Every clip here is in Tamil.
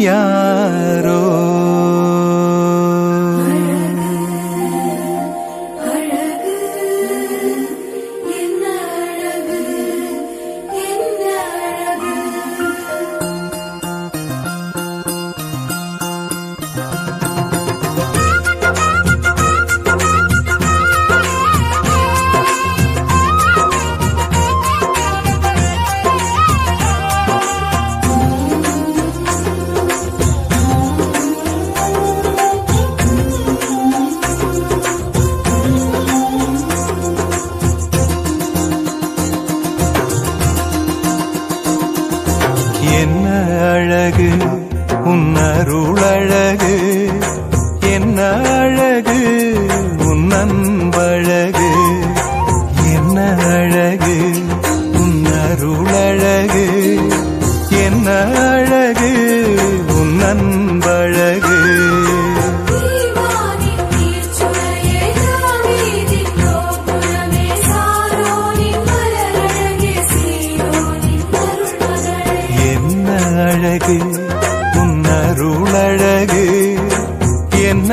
யாரோ என்ன அழகு? உன் அருள் அழகு. அருளழகு என்ன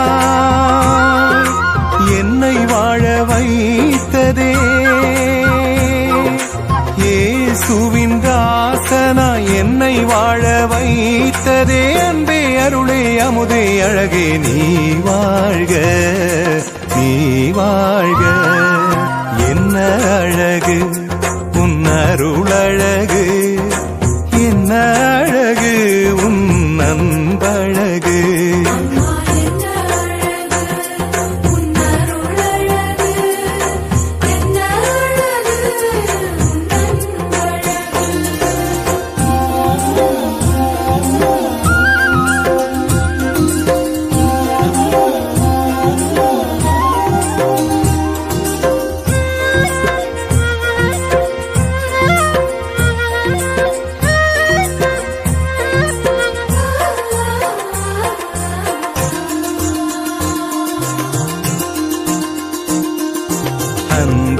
அமுதே அழகே நீ வாழ்க நீ வாழ்க. என்ன அழகு? உன்னருள் அழகு.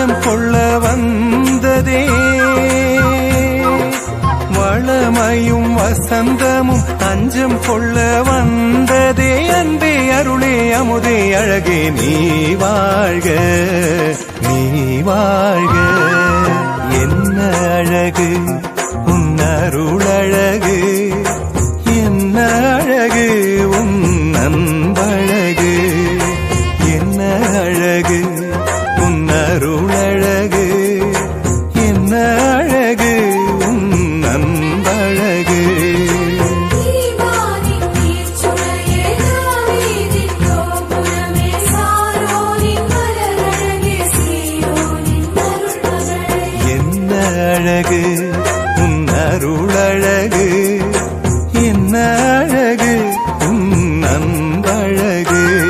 தஞ்சம் கொள்ள வந்ததே. வளமையும் வசந்தமும் அஞ்சம் கொள்ள வந்ததே. அன்பே அருளே அமுதே அழகே நீ வாழ்க நீ வாழ்க. என்ன அழகு? அழகு